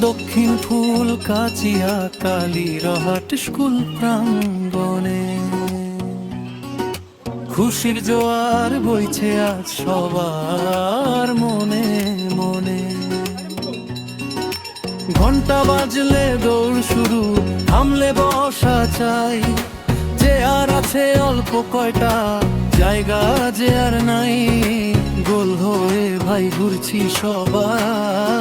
দক্ষিণ ফুল, কাচিয়া কালী, রহাট স্কুল প্রাঙ্গণে। খুশির জোয়ার বইছে আজ সবার মনে মনে। ঘণ্টা বাজলে দৌড় শুরু, থামলে বসা চাই। যে আর আছে অল্প কয়টা, জায়গা যে আর নাই। গোল হয়ে ভাই ঘুরছি সবাই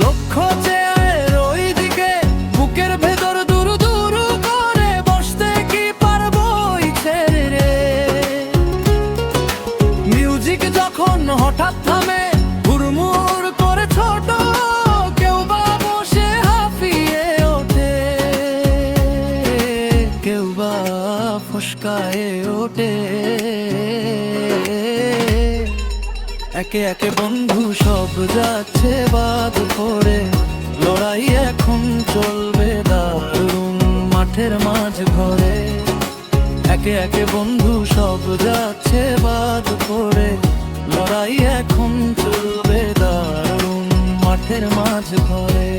লক্ষ্য চেয়ারের ওই দিকে বুকের ভেতর দূর দূর বসতে কি পারব ছেড়ে মিউজিক যখন হঠাৎ থামে, হুড়মুড় করে ছোট, কেউ বসে হাফিয়ে ওঠে। কেউ বা ফসকায়ে ওঠে। একে একে বন্ধু সব যাচ্ছে বাদ করে লড়াই এখন চলবে দারুণ মাঠের মাঝ ঘরে। একে একে বন্ধু সব যাচ্ছে বাদ করে লড়াই এখন চলবে দারুণ মাঠের মাঝ ঘরে।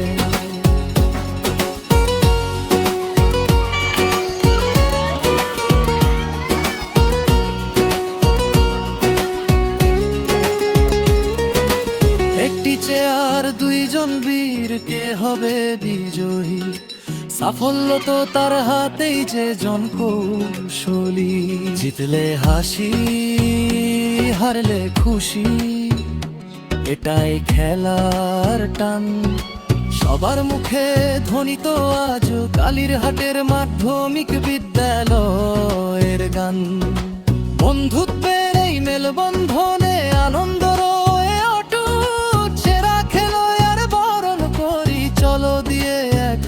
একটি চেয়ার, দুইজন বীর, কে হবে বিজয়ী? সাফল্য তো তার হাতেই যে জন কৌশলী। জিতলে হাসি, হারলে খুশি। এটাই খেলার টান। সবার মুখে ধ্বনিত আজ কালীর হাটের মাধ্যমিক বিদ্যালয়ের গান। বন্ধুত্বের এই মেলবন্ধনে আনন্দ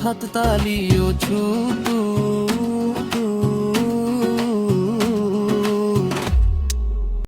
হাত তালি ও ছুটু